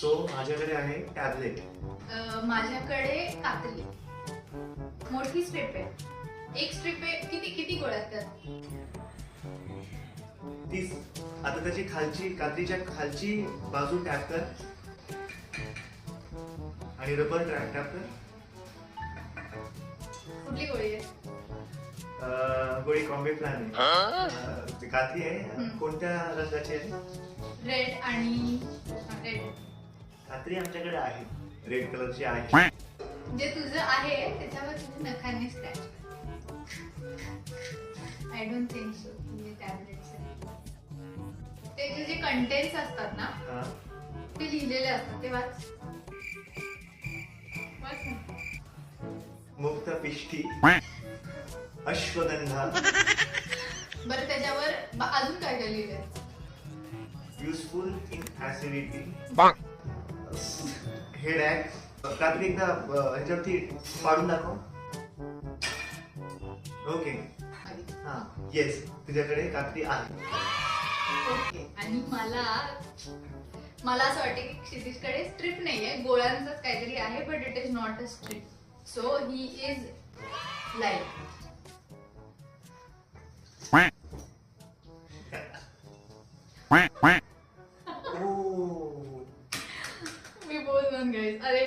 So माझ्याकडे आहे tablet. अं, माझ्याकडे कात्री मोठी स्ट्रिप आहे. एक स्ट्रिप आहे किती किती गोळ्या त्यात? तीस. आता त्याची खालची कात्रीच्या खालची बाजू टॅप कर. आणि रबर टॅप टॅप कर. कुठली गोळी आहे? अं, गोळी कॉम्बे प्लॅन आहे. अं, ती कात्री आहे. हम्म. कोणत्या रंगाची आहे? रेड आणि कात्री आमच्याकडे आहे. रेड कलरची आहे. जे तुझं आहे त्याच्यावर तुझ्या नखांनी scratch I don't think so म्हणजे टॅबलेट्स त्याचे जे कंटेंट्स असतात ना? हा. ते लिहिलेले असतात. ते वाच. वाच ना. मुक्त पिष्टी अश्वगंधा. बरं त्याच्यावर ब- अजून काय काय लिहिलंय? युजफुल इन ऍसिडिटी हेड आहे. कात्री एकदा ह्याच्यावरती पाडून दाखव. ओके हा येस तुझ्याकडे कात्री आहे. आणि मला मला असं वाटतं की क्षितिजकडे स्ट्रिप नाहीये. गोळ्यांचंच काहीतरी आहे but it is not a strip so he is life quack. Quack. done guys.